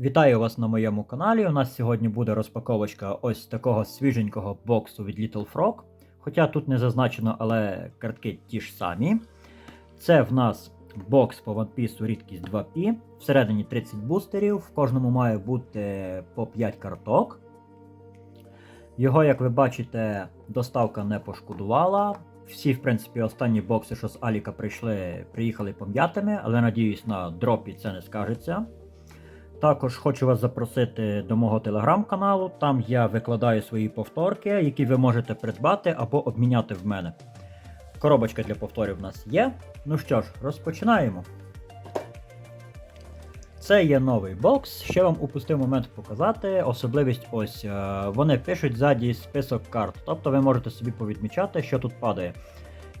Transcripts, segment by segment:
Вітаю вас на моєму каналі. У нас сьогодні буде розпаковочка ось такого свіженького боксу від Little Frog. Хоча тут не зазначено, але картки ті ж самі. Це в нас бокс по One Piece рідкість 2P. Всередині 30 бустерів, в кожному має бути по 5 карток. Його, як ви бачите, доставка не пошкодувала. Всі, в принципі, останні бокси, що з Аліка прийшли, приїхали пом'ятими, але надіюсь, на дропі це не скажеться. Також хочу вас запросити до мого телеграм-каналу. Там я викладаю свої повторки, які ви можете придбати або обміняти в мене. Коробочка для повторів в нас є. Ну що ж, розпочинаємо. Це є новий бокс. Ще вам упустив момент показати. Особливість ось. е, Вони пишуть ззаді список карт. Тобто ви можете собі повідмічати, що тут падає.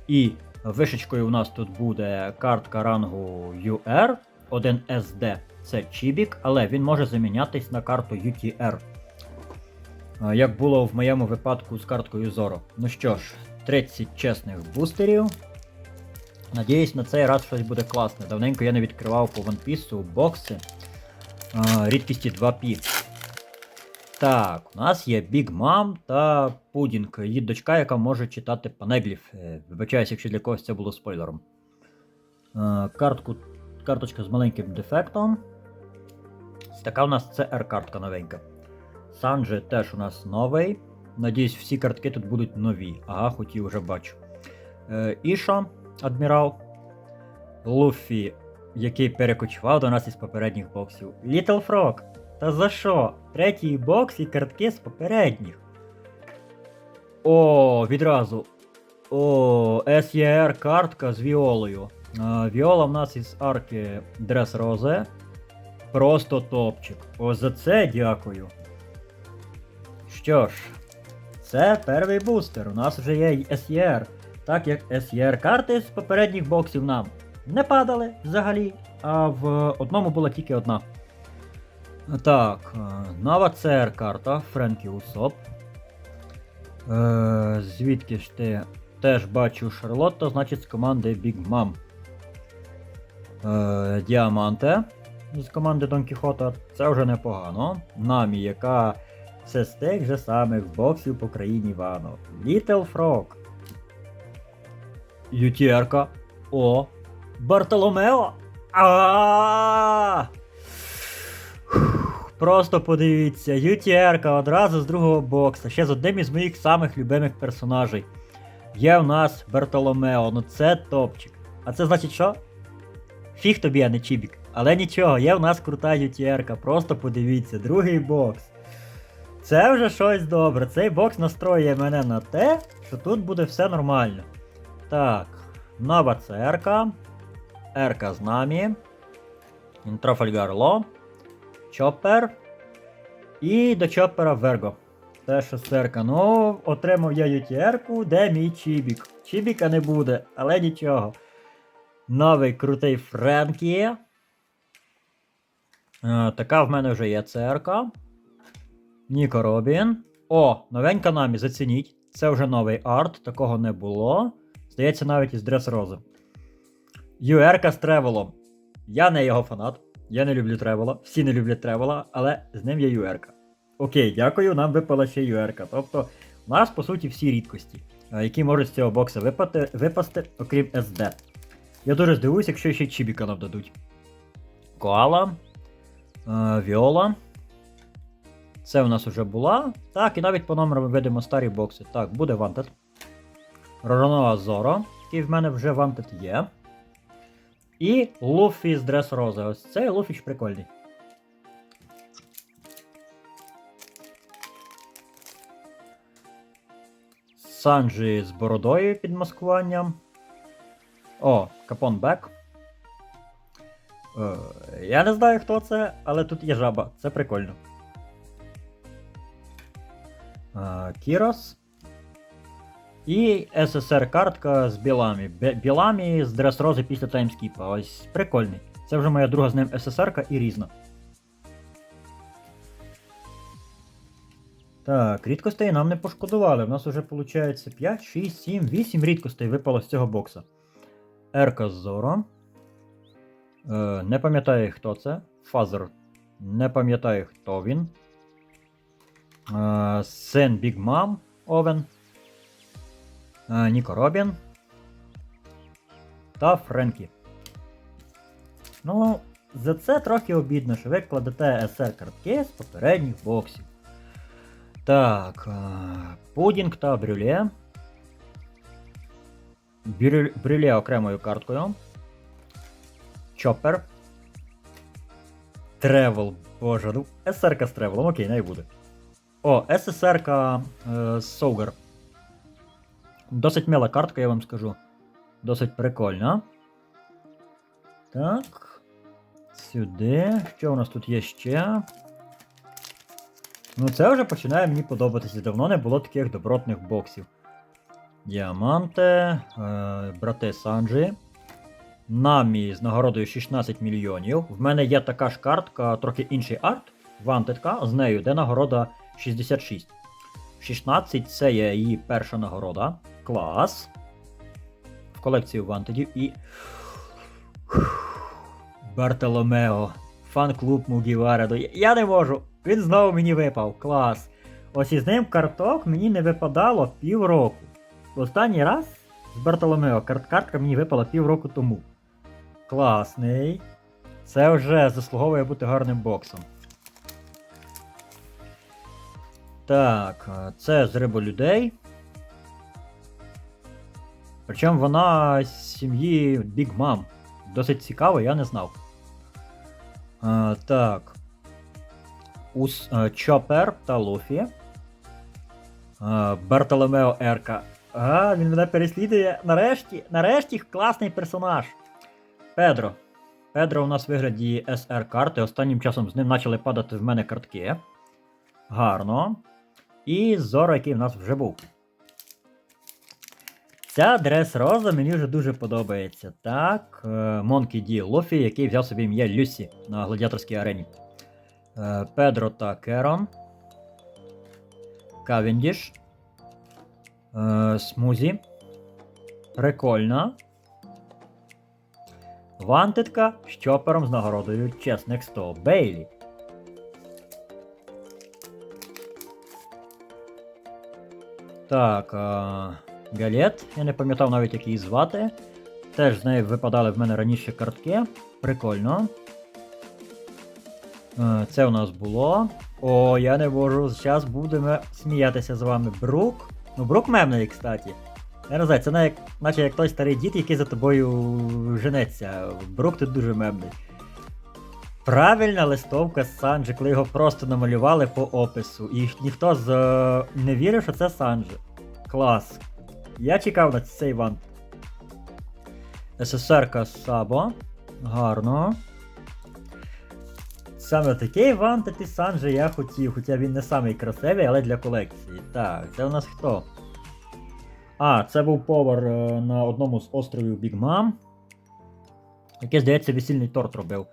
І вишечкою у нас тут буде картка рангу UR, 1 SD. Це Чібік, але він може замінятись на карту UTR. Е, Як було в моєму випадку з карткою Зоро. Ну що ж, 30 чесних бустерів. Надіюсь, на цей раз щось буде класне. Давненько я не відкривав по One Piece бокси рідкісті 2P. Так, у нас є Big Mom та Пудінг, її дочка, яка може читати панеглів. Е, Вибачаюсь, якщо для когось це було спойлером. Картку, карточка з маленьким дефектом. Така у нас це R-картка новенька. Санджи теж у нас новий. Надіюсь, всі картки тут будуть нові. Ага, хотів вже бачу. Е, Іша, адмірал. Луфі, який перекочував до нас із попередніх боксів. Little Frog. Та за що? Третій бокс і картки з попередніх. О, відразу. О, SER картка з Віолою. А, Віола в нас із арки Дрес Розе. Просто топчик. О, за це дякую. Що ж, це перший бустер. У нас вже є й SER. Так як SER карти з попередніх боксів нам не падали взагалі, а в одному була тільки одна. Так, е, нова CR карта Френкі Усоп. Е, звідки ж ти теж бачу Шарлотта, значить з команди Big Mom. Е, Діаманте з команди Дон Кіхота. Це вже непогано. Намі, яка це з тих же самих боксів по країні Вано. Little Frog. UTR-ка. О. Бартоломео. А. Просто подивіться, UTR-ка одразу з другого бокса, ще з одним із моїх самих любимих персонажей. Є в нас Бартоломео, ну це топчик. А це значить що? Фіг тобі, а не Чібік. Але нічого, є в нас крута UTR-ка, просто подивіться, другий бокс. Це вже щось добре. Цей бокс настроює мене на те, що тут буде все нормально. Так, нова ЦРК. Ерка з нами. Трафальгар Ло. Чоппер. І до Чоппера Верго. Що ЦРК. Ну, отримав я UTR-ку, де мій Чібік. Чібіка не буде, але нічого. Новий крутий Френкі. Е, така в мене вже є ЦРК. Ніко Робін. О, новенька намі, зацініть. Це вже новий арт, такого не було. Здається, навіть із Дрес Рози. ЮРК з Тревелом. Я не його фанат. Я не люблю Тревела. Всі не люблять Тревела, але з ним є ЮРК. Окей, дякую, нам випала ще ЮРК. Тобто, у нас, по суті, всі рідкості, е, які можуть з цього бокса випати, випасти, окрім СД. Я дуже здивуюсь, якщо ще Чібіка нам дадуть. Коала. Е, Віола. Це у нас вже була. Так, і навіть по номерам ми видимо старі бокси. Так, буде Wanted. Ророноа Зоро, який в мене вже Wanted є. І Луфі з Дрес Рози. Ось цей Луфіч прикольний. Санджі з бородою під маскуванням. О, Капон Бек. Е, я не знаю, хто це, але тут є жаба. Це прикольно. Е, Кірос. І СССР картка з білами. Білами з Дрес Рози після таймскіпа. Ось прикольний. Це вже моя друга з ним СССР і різна. Так, рідкостей нам не пошкодували. У нас вже виходить 5, 6, 7, 8 рідкостей випало з цього бокса. Ерка Зоро. Е, не пам'ятаю, хто це. Фазер Не пам'ятаю, хто він. Е, Син Біг Мам Овен. Е, Ніко Робін. Та Френкі. Ну, за це трохи обідно, що ви кладете SR картки з попередніх боксів. Так. Пудінг та брюле. Брюле окремою карткою. Чоппер. Тревел. Боже, ну СРК з тревелом, окей, не буде. О, ССРК е, Согар. Досить мила картка, я вам скажу. Досить прикольна. Так. Сюди. Що у нас тут є ще? Ну, це вже починає мені подобатися. Давно не було таких добротних боксів. Діаманти, е, брати Санджі. Намі з нагородою 16 мільйонів. В мене є така ж картка, трохи інший арт. Вантедка, з нею, де нагорода 66. 16 це є її перша нагорода. Клас. В колекцію вантедів і. Бартоломео. Фан-клуб Мугіваредо. Я не можу. Він знову мені випав. Клас. Ось із ним карток мені не випадало півроку. Останній раз з Бартоломео карт картка мені випала півроку тому. Класний. Це вже заслуговує бути гарним боксом. Так, е, це з риболюдей. Причому вона з сім'ї Big Mom. Досить цікаво, я не знав. А, так. Ус, а, Чопер та Луфі. А, Бартоломео Ерка. А, він мене переслідує. Нарешті, нарешті класний персонаж. Педро. Педро у нас в вигляді SR карти. Останнім часом з ним почали падати в мене картки. Гарно. І Зоро, який в нас вже був. Ця дрес Роза мені вже дуже подобається. Так, Монкі Ді Лофі, який взяв собі ім'я Люсі на гладіаторській арені. Е, Педро та Керон. Кавендіш. Е, Смузі. Прикольна. Вантедка з чопером з нагородою Чесник 100 Бейлі. Так. А... Галет, я не пам'ятав навіть, як її звати. Теж з неї випадали в мене раніше картки. Прикольно. Це у нас було. О, я не можу. Зараз будемо сміятися з вами. Брук. Ну, Брук мемний, кстати. Я не знаю, це як, наче як той старий дід, який за тобою женеться. Брук тут дуже мемний. Правильна листовка з Санджі, коли його просто намалювали по опису. І ніхто з, е, не вірив, що це Санджі. Клас. Я чекав на цей вант. СССР Сабо. Гарно. Саме такий вант ти Санджи я хотів, хоча він не самий красивий, але для колекції. Так, це у нас хто? А, це був повар е, на одному з островів Big Mom. Який, здається, весільний торт робив.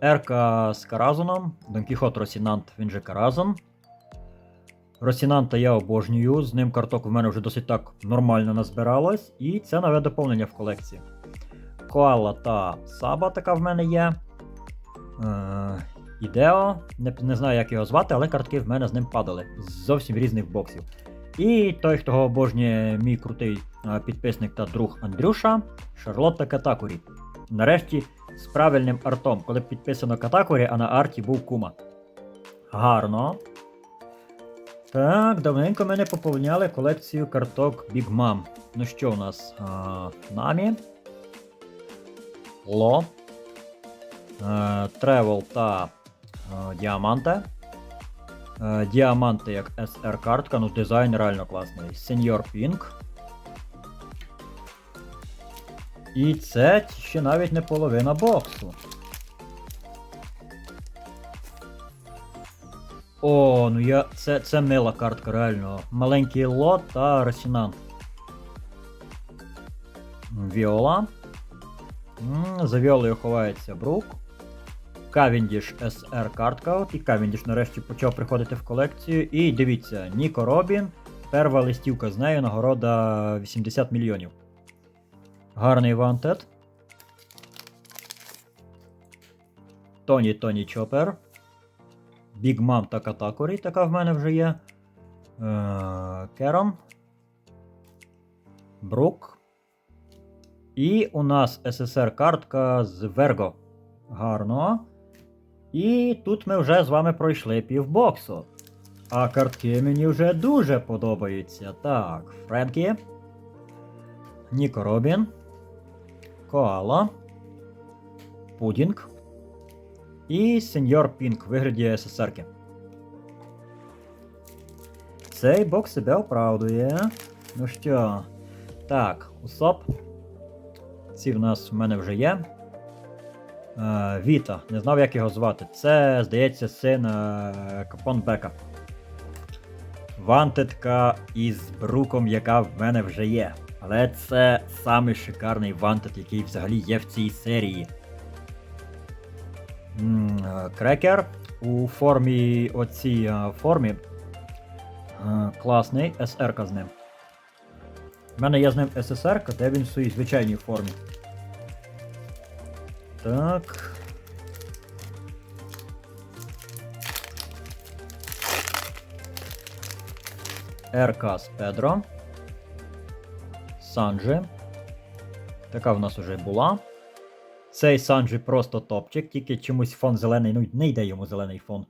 Ерка з Каразоном, Дон Кіхот Росінант, він же Каразон. Росінанта я обожнюю, з ним карток в мене вже досить так нормально назбиралось, і це нове доповнення в колекції. Коала та Саба така в мене є. Е, Ідео, не, не знаю, як його звати, але картки в мене з ним падали з зовсім різних боксів. І той, хто обожнює мій крутий підписник та друг Андрюша, Шарлотта Катакурі. Нарешті з правильним артом, коли підписано Катакурі, а на арті був Кума. Гарно. Так, давненько ми не поповняли колекцію карток Big Mom. Ну що у нас? А, Намі. Ло. Е, Тревел та е, Діаманте. Е, Діаманти як SR картка, ну дизайн реально класний. Сеньор Пінк. І це ще навіть не половина боксу. О, ну я. Це це мила картка, реально. Маленький лот та Росінант. Віола. За Віолою ховається Брук. Кавендіш SR. От і Кавендіш нарешті почав приходити в колекцію. І дивіться, Ніко Робін. Перша листівка з нею, нагорода 80 мільйонів. Гарний вантед. Тоні Тоні Чопер. Big Mom та Катакорі, така в мене вже є. Е, Керон. Брук. І у нас СССР картка з Верго. Гарно. І тут ми вже з вами пройшли півбоксу. А картки мені вже дуже подобаються. Так, Френкі. Ніко Робін. Коала. Пудінг. І Сеньор Пінк в вигляді СССРки. Цей бокс себе оправдує. Ну що, так, Усоп. Ці в нас в мене вже є. Е, Віта, не знав, як його звати. Це, здається, син е, Капон Бека. Вантедка із бруком, яка в мене вже є. Але це самий шикарний вантед, який взагалі є в цій серії. Е, Крекер у формі оцій формі. Класний, СР з ним. У мене є з ним ССР, де він в своїй звичайній формі. Так. РК з Педро. Санджі. Така в нас вже була. Цей Санджі просто топчик, тільки чомусь фон зелений, ну не йде йому зелений фон.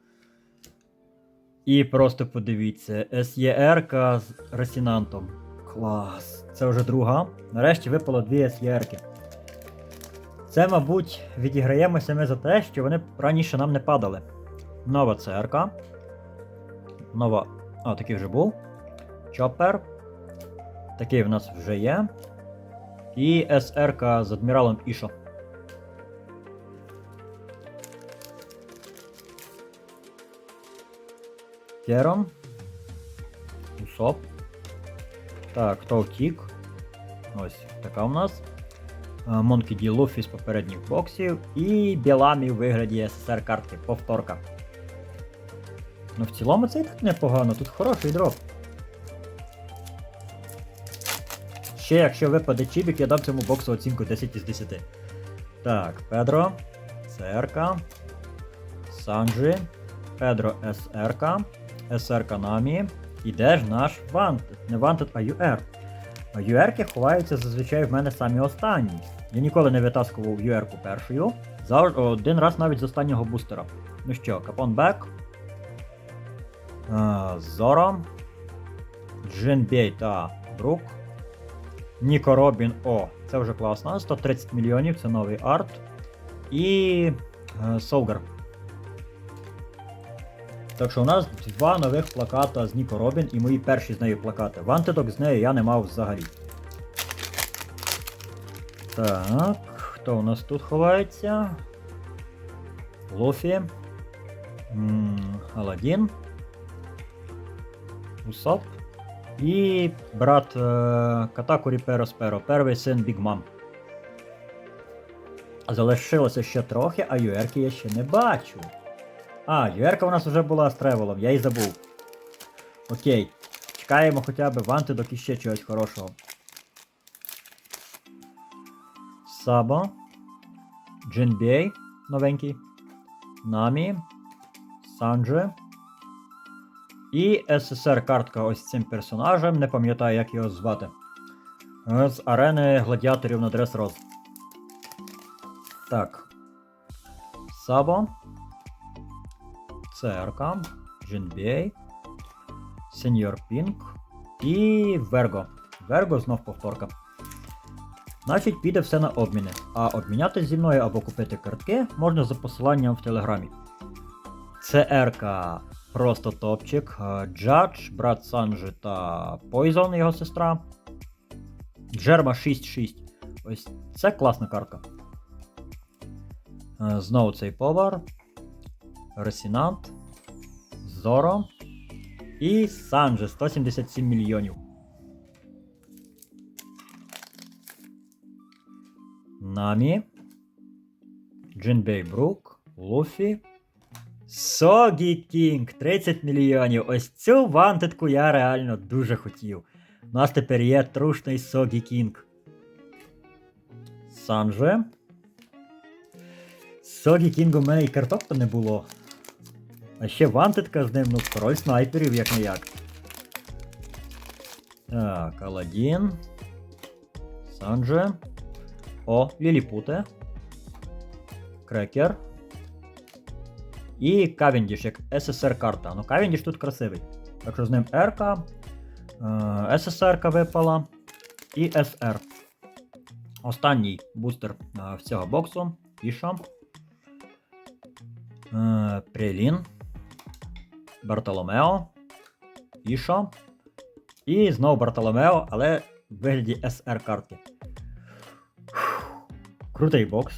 І просто подивіться, SER з Ресінантом. Клас. Це вже друга. Нарешті випало дві SER-ки. Це, мабуть, відіграємося ми за те, що вони раніше нам не падали. Нова ЦРК. Нова. А, такий вже був. Чоппер. Такий в нас вже є. І СРК з адміралом Ішо. Керон. Усоп. Так, хто втік? Ось така у нас. Монкі Ді Луфі з попередніх боксів. І Біламі в вигляді СССР картки. Повторка. Ну, в цілому це і так непогано, тут хороший дроп. Ще якщо випаде чібік, я дам цьому боксу оцінку 10 із 10. Так, Педро, СРК, Санджі, Педро СРК, СРК Намі. І де ж наш Wanted? Не Wanted, а UR. UR-ки ховаються зазвичай в мене самі останні. Я ніколи не витаскував UR-ку першою. Завжди один раз навіть з останнього бустера. Ну що, Капон Бек. Зоро. Джинбей та Брук. Ніко Робін. О, це вже класно. 130 мільйонів, це новий арт. І. е, Солгар. Так що у нас два нових плаката з Ніко Робін і мої перші з нею плакати. Вантедок з нею я не мав взагалі. Так, хто у нас тут ховається? Лофі. Аладдін. Усоп. І брат е, Катакурі Перосперо, перший син Біг Мам. Залишилося ще трохи, а Юерки я ще не бачу. А, Юерка у нас вже була з тревелом, я й забув. Окей. Чекаємо хоча б вантидок і ще чогось хорошого. Сабо. Джинбей новенький. Намі. Санджи. І СССР картка ось цим персонажем, не пам'ятаю, як його звати. З арени гладіаторів на Дрес Роз. Так. Сабо. ЦРК. Джинбей. Сеньор Пінк. І Верго. Верго знов повторка. Значить, піде все на обміни. А обміняти зі мною або купити картки можна за посиланням в телеграмі. ЦРК просто топчик. Е, Джадж, брат Санджи та Пойзон, його сестра. Джерма 6-6. Ось це класна картка. Е, Знову цей повар. Ресінант. Зоро. І Санджи 177 мільйонів. Намі. Джинбей Брук. Луфі. Согі Кінг 30 мільйонів. Ось цю вантедку я реально дуже хотів. У нас тепер є трушний Согі Кінг. Санже. Согі Кінг у мене і карток то не було. А ще вантедка з ним, ну, король снайперів, як не як. Так, Аладдін. Санже. О, Ліліпуте. Крекер. І Кавендіш, як СССР карта. Ну, Кавендіш тут красивий. Так що з ним РК, е, СССР випала і СР. Останній бустер е, в цього боксу. Іша. Е, Прелін. Бартоломео. Ішо. І знову Бартоломео, але в вигляді SR картки. Крутий бокс.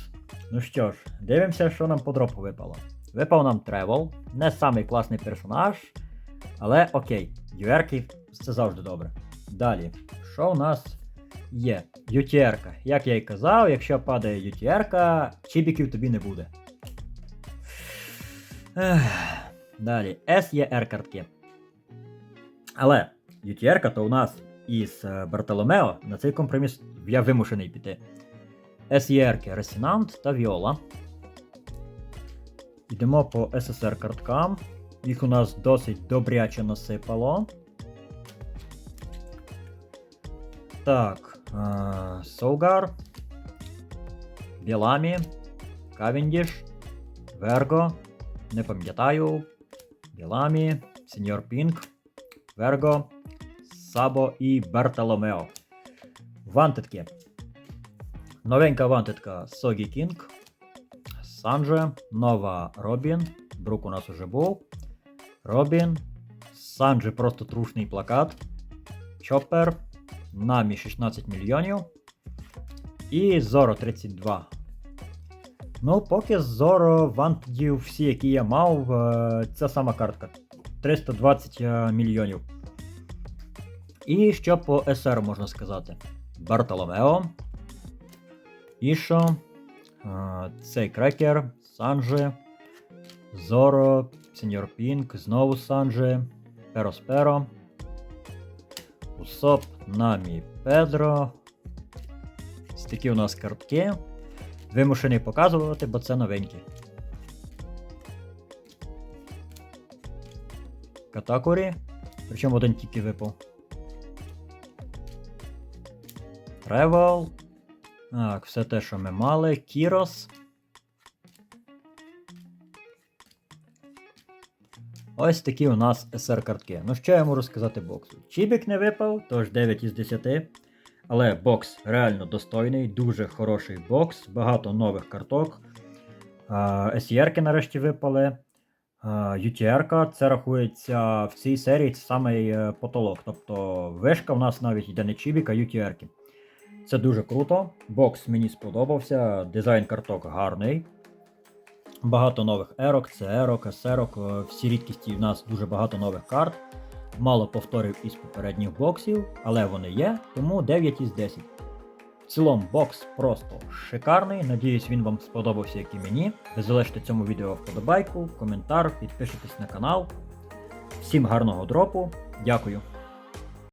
Ну що ж, дивимося, що нам по дропу випало. Випав нам Тревел. Не самий класний персонаж. Але окей, юерки це завжди добре. Далі, що у нас є? UTR-ка. Як я і казав, якщо падає UTR-ка, чібіків тобі не буде. Ех. Далі, SER картки. Але UTR-ка то у нас із е, Бартоломео на цей компроміс я вимушений піти. SER-ки Ресінант та Віола. Йдемо по СССР карткам. Їх у нас досить добряче насипало. Так. е, Соугар. Біламі. Кавендіш. Верго. Не пам'ятаю. Біламі. Сеньор Пінк. Верго. Сабо і Бартоломео. Вантедки. Новенька вантедка Согі Кінг. Санже. Нова Робін. Брук у нас уже був. Робін. Санджи просто трушний плакат. Чоппер. Намі 16 мільйонів. І Зоро 32. Ну, поки Зоро вантедів всі, які я мав, е, ця сама картка. 320 е, мільйонів. І що по СР можна сказати? Бартоломео. Ішо. Цей крекер. Санджи. Зоро. Сеньор Пінк. Знову Санджи. Перосперо. Усоп. Намі Педро. Ось такі у нас картки. Вимушений показувати, бо це новенькі. Катакурі. Причому один тільки випав. Тревел. Так, все те, що ми мали. Кірос. Ось такі у нас SR-картки. Ну що я можу сказати боксу? Чібік не випав, тож 9 із 10. Але бокс реально достойний, дуже хороший бокс, багато нових карток. SR-ки нарешті випали. UTR-ка це рахується в цій серії це самий е, потолок. Тобто вишка в нас навіть йде не чібік, а UTR-ки. Це дуже круто. Бокс мені сподобався, дизайн карток гарний. Багато нових ерок, це ерок, есерок, е, всі рідкісті в нас дуже багато нових карт. Мало повторів із попередніх боксів, але вони є, тому 9 із 10. В цілому бокс просто шикарний. Надіюсь, він вам сподобався, як і мені. Ви залишите цьому відео вподобайку, коментар, підпишитесь на канал. Всім гарного дропу. Дякую.